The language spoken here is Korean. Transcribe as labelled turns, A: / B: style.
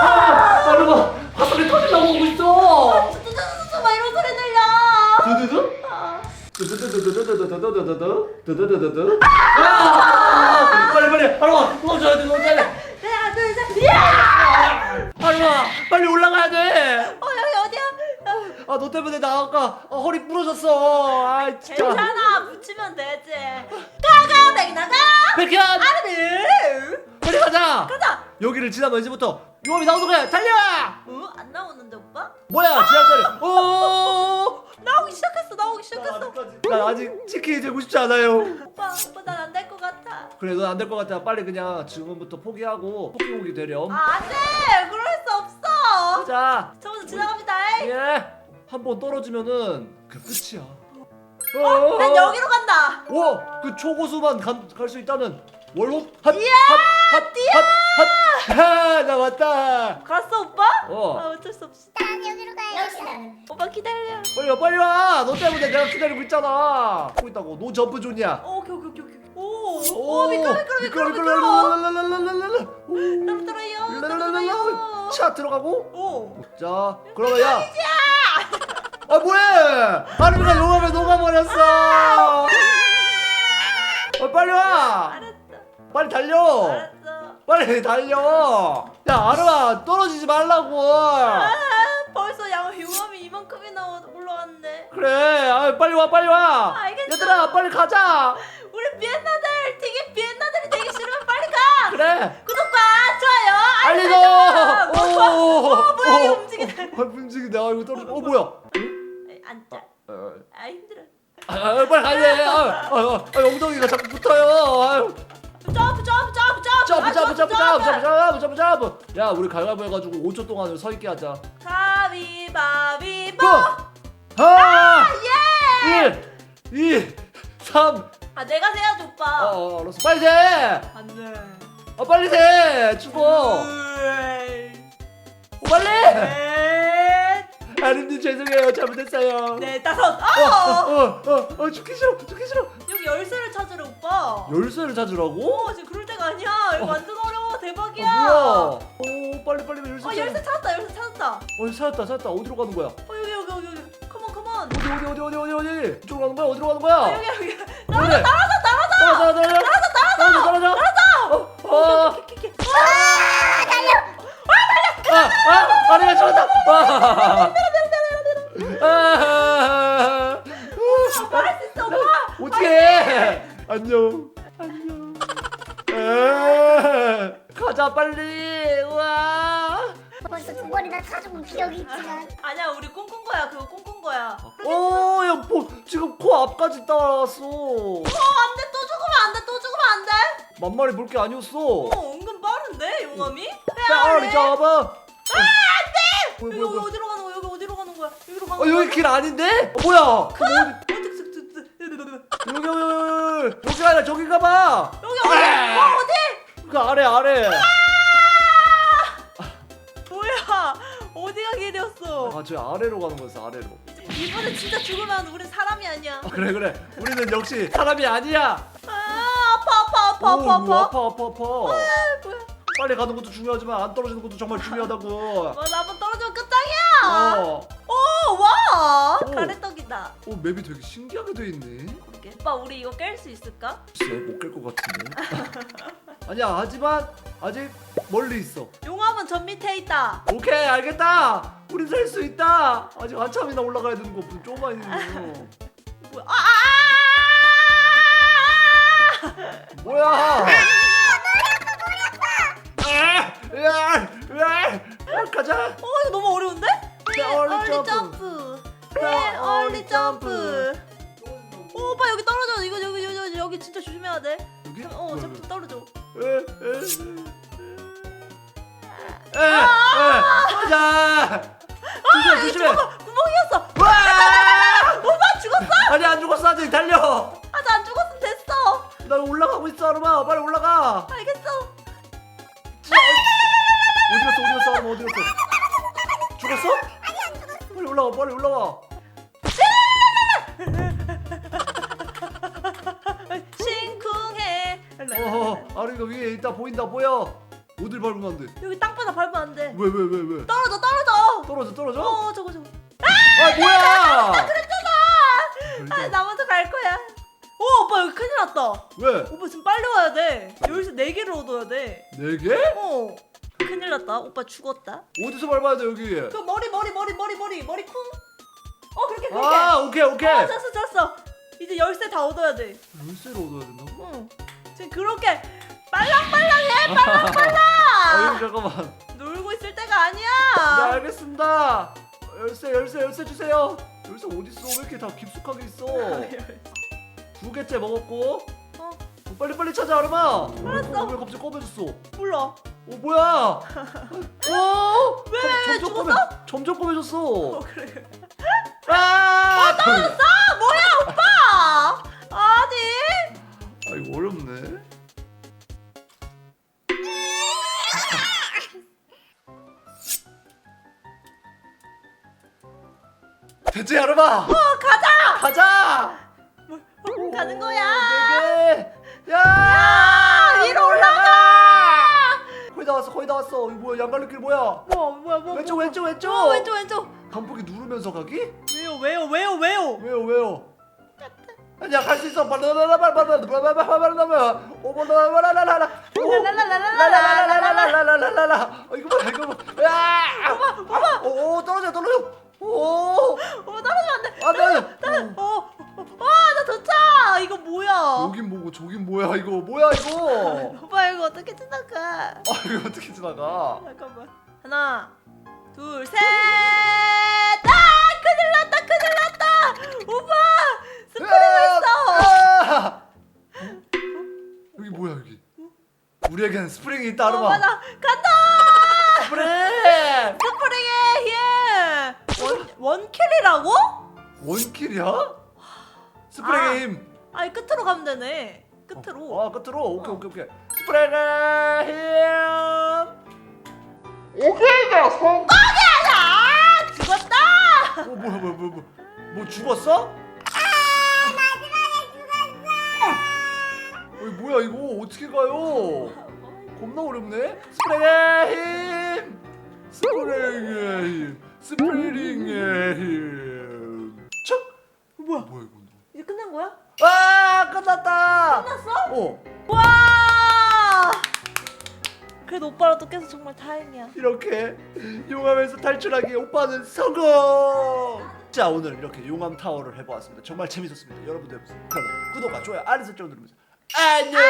A: 아르마 화살이 터질라고 오고 있어
B: 뚜뚜뚜뚜 막 이런 소리 들려.
A: 두두두
B: 아,
A: 두두두두두두두두두두두두 두두두두 아! 빨리 빨리 아르마 놓쳐야 돼 놓쳐야 돼
B: 하나 둘 셋. 야!
A: 아르마 빨리 올라가야 돼아
B: 어 여기 어디야? 어,
A: 너 때문에 나 아까 어, 허리 부러졌어 아 진짜
B: 괜찮아 붙이면 되지. 가가 백나가.
A: 백현
B: 아들.
A: 빨리 가자
B: 가자.
A: 여기를 지나면 이제부터 용암이 나오는 거야 달려
B: 어 안 나오는데 오빠?
A: 뭐야 지하철 오
B: 나오기 시작했어 나오기 시작했어.
A: 난 아직 치킨이 되고 싶지 않아요
B: 오빠 오빠 난 안 될 것 같아.
A: 그래 넌 안 될 것 같아 빨리 그냥 지금부터 포기하고 포기고기 되렴
B: 아 안돼 그럴 수 없어. 자저 먼저 지나갑니다. 에이.
A: 예. 한 번 떨어지면은 그 끝이야.
B: 어, 난 여기로 간다.
A: 오, 그 초고수만 갈 수 있다는 월호 핫,
B: 이야,
A: 핫, 핫, 핫, 아, 하나 왔다.
B: 갔어 오빠?
A: 어.
B: 아 어쩔 수 없이.
C: 난 여기로 가요. 역시
B: 오빠 기다려.
A: 빨리 와 빨리 와. 너 때문에 내가 기다리고 있잖아. 하고 있다고. 노 점프 존이야.
B: 오, 오케이 오케이 오케이 오케이. 오. 오 미끄러 미끄러 미끄러 미끄러.
A: 랄랄랄랄랄랄랄. 오.
B: 떨어뜨려요. 떨어뜨려요.
A: 랄랄랄랄랄. 차 들어가고.
B: 오.
A: 자 그러면 야. 아 뭐해? 하루가 녹아버 녹아버렸어. 아 빨리 와.
B: 알았어.
A: 빨리 달려.
B: 알았어.
A: 빨리 달려. 야 아름아 떨어지지 말라고.
B: 아, 벌써 양 용암이 이만큼이 나 올라왔네.
A: 그래. 아, 빨리 와 빨리 와.
B: 알겠어.
A: 얘들아 빨리 가자.
B: 우리 비엔나들 되게 비엔나들이 되기 싫으면 빨리 가.
A: 그래.
B: 구독과 좋아요.
A: 알림. 줘.
B: 오, 오, 뭐야 이거 움직이네.
A: 어, 움직이네. 아 이거 떨어져. 어 뭐야?
B: 에이, 앉자.
A: 어,
B: 아 힘들어.
A: 아, 아, 빨리 가야 돼. 아, 아, 아, 아, 엉덩이가 자꾸 붙어요. 아유.
B: 점프 점프 점프 점프.
A: 점프
B: 아,
A: 점프 점프 점프 점프 점프 점프. 야 우리 가위바위보 해가지고 5초 동안 서 있게 하자.
B: 가위바위보.
A: 고! 하나,
B: 예.
A: 1, 2, 3.
B: 아 내가 세야지 오빠.
A: 어, 어, 알았어. 빨리 돼.
B: 안돼.
A: 어, 빨리 돼. 죽어. 어, 빨리.
B: 넷.
A: 아름님 죄송해요. 잘못했어요.
B: 네 다섯.
A: 어,
B: 아!
A: 어, 어, 어, 죽기 싫어. 죽기 싫어.
B: 열쇠를 찾으러 오빠.
A: 열쇠를 찾으라고?
B: 오 지금 그럴 때가 아니야. 이거 완전 어려워. 대박이야.
A: 아, 뭐야? 오 빨리 빨리 열쇠.
B: 어
A: 찾...
B: 열쇠 찾았다. 열쇠 찾았다.
A: 어 찾았다 찾았다 어디로 가는 거야?
B: 어 여기 여기 여기 여기. 컴온 컴온.
A: 어디 어디 어디 어디 어디 어디? 이쪽으로 가는 거야? 어디로 가는 거야?
B: 여기 여기.
A: 나가자 나가자 나가자. 따라자 따라자 따라자 따라자 따라자.
B: 키키키.
A: 아 달려. 아
B: 아아 아리가
A: 찾았다. 아. 안녕. 안녕. 아, 가자 빨리. 와.
C: 벌써 두 번이나 찾아본 기억이 있지만
B: 아니야 우리 꿈꾼 거야. 그거 꿈꾼 거야.
A: 오, 야, 뭐 지금 코 앞까지 따라왔어.
B: 어 안돼 또 죽으면 안돼 또 죽으면 안돼.
A: 만만히 볼 게 아니었어.
B: 어 은근 빠른데 용암이?
A: 빨리 잡아. 아,
B: 여기. 어디로 가는 거야? 여기 어디로 가는 거야? 여기로 가는
A: 어,
B: 거야?
A: 여기 길 아닌데? 어, 뭐야? 그럼 어디? 여기, 여기, 여기, 여기 아니라 저기 가 봐.
B: 여기 어디? 어 어디?
A: 그 아래, 아래.
B: 뭐야? 어디가 길이었어?
A: 아, 저 아래로 가는 거였어, 아래로.
B: 이번에 진짜 죽으면 우린 사람이 아니야.
A: 아, 그래, 그래. 우리는 역시 사람이 아니야.
B: 아 아파 아파 아파
A: 오,
B: 아파
A: 뭐
B: 아파.
A: 아파, 아파, 아파.
B: 아, 뭐야?
A: 빨리 가는 것도 중요하지만 안 떨어지는 것도 정말 중요하다고.
B: 맞아 한번 오,
A: 맵이 되게 신기하게 돼 있네.
B: 그러게. 오빠 우리 이거 깰 수 있을까?
A: 글쎄, 못깰 것 같은데. 아니야, 하지만 아직 멀리 있어.
B: 용암은 전 밑에 있다.
A: 오케이, 알겠다. 우린 살 수 있다. 아직 한참이나 올라가야 되는 거 무슨 조금만 있는 거.
B: 뭐야? 아, 아, 아, 아!
A: 뭐야? 아, 야, 야, 가자.
B: 어 이거 너무 어려운데?
A: 네, 얼리
B: 얼리
A: 점프. 네,
B: 네,
A: 얼리
B: 점프. 오, 오빠 여기 떨어져. 이거 여기 여기 여기, 여기 진짜 조심해야 돼.
A: 여기?
B: 잠- 어, 잠깐 떨어져.
A: 에, 에. 가자. 조심해, 조심해.
B: 구멍이었어.
A: 와!
B: 오빠 죽었어?
A: 아니 안 죽었어 아직 달려.
B: 아직 안 죽었으면 됐어.
A: 나 올라가고 있어 아르마 빨리 올라가.
B: 알겠어.
A: 어디 갔어 어디 갔어 아르마 어디 갔어? 죽었어? 아니 안 죽었어. 빨리 올라와 빨리 올라와.
B: 심쿵해.
A: 어, 아르가 위에 있다 보인다 보여. 어딜 밟으면 안 돼?
B: 여기 땅바닥 밟으면 안 돼.
A: 왜 왜 왜 왜?
B: 떨어져 떨어져.
A: 떨어져 떨어져?
B: 어 저거 저거.
A: 아 뭐야?
B: 아, 나 먼저 갈 거야. 오 오빠 여기 큰일 났다.
A: 왜?
B: 오빠 지금 빨리 와야 돼. 열쇠 네 개를 얻어야 돼.
A: 네 개?
B: 어. 큰일 났다. 오빠 죽었다.
A: 어디서 밟아야 돼 여기?
B: 그 머리 머리 머리 머리 머리 머리 쿵. 어 그렇게 그렇게.
A: 아 오케이 오케이.
B: 아 잤어 잤어. 이제 열쇠 다 얻어야 돼.
A: 열쇠를 얻어야 된다고?
B: 응. 지금 그렇게 빨랑빨랑해 빨랑빨랑.
A: 아 잠깐만.
B: 놀고 있을 때가
A: 네
B: 아니야.
A: 알겠습니다. 열쇠 열쇠 열쇠 주세요. 열쇠 어디 있어? 왜 이렇게 다 깊숙하게 있어? 두 개째 먹었고.
B: 어
A: 어, 빨리 빨리 찾아 아르마.
B: 알았어.
A: 어, 왜 갑자기 꺼매졌어? 어
B: 몰라.
A: 뭐야? 어?
B: 왜,
A: 점-
B: 왜,
A: 점점
B: 죽었어?
A: 꺼매 점점 꺼매졌어.
B: 어 그래.
A: 아!
B: 떨어졌어? 뭐야 오빠? 아니.
A: 아 이거 어렵네. 됐지 아르마.
B: 어 가자.
A: 가자.
B: 뭐, 어, 가는 거야.
A: 네 개. 야!
B: 아, 위로 올라가.
A: 거의 다 왔어. 거의 다 왔어. 이거 뭐야? 양갈래길 뭐야?
B: 뭐 뭐야 뭐.
A: 왼쪽
B: 뭐,
A: 왼쪽 왼쪽.
B: 어, 왼쪽 왼쪽.
A: 간폭이 누르면서 가기?
B: 왜요 왜요 왜요 왜요?
A: 왜요? 아니야 갈 수 있어. 바라바라바라바라바라바라바라바라. 오바라바라라라 라. 라라라라라라라라라라라. 어, 이거 봐 이거 봐. 야! 오 떨어져 떨어져. 오.
B: 어 떨어지면 안 돼.
A: 안돼 안돼.
B: 어. 아나 도착. 이거 뭐야?
A: 여긴 뭐고 저긴 뭐야 이거 뭐야 이거?
B: 오빠 이거 어떻게 지나가?
A: 아 이거 어떻게 지나가?
B: 잠깐만. 하나, 둘, 셋.
A: 우리에겐 스프링이 있다
B: 어
A: 아르마.
B: 맞아 간다.
A: 스프링.
B: 스프링의 힘. 원 원킬이라고?
A: 원킬이야? 스프링의
B: 아.
A: 힘.
B: 아니 끝으로 가면 되네. 끝으로.
A: 아 끝으로 오케이 오케이 오케이. 스프링의 힘.
B: 아 죽었다.
A: 어 뭐야 뭐야 뭐야 뭐, 뭐 죽었어? 어이 뭐야 이거 어떻게 가요? 겁나 어렵네. 스프링의 힘. 스프링의 힘. 스프링의 힘. 척.
B: 뭐야?
A: 뭐야 이거?
B: 이제 끝난 거야?
A: 아 끝났다.
B: 끝났어?
A: 어
B: 와. 그래도 오빠랑 또 깨서 정말 다행이야.
A: 이렇게 용암에서 탈출하기 오빠는 성공. 자 오늘 이렇게 용암 타워를 해보았습니다. 정말 재밌었습니다. 여러분들 그러면 구독과 좋아요 알림 설정 누르면서 안녕.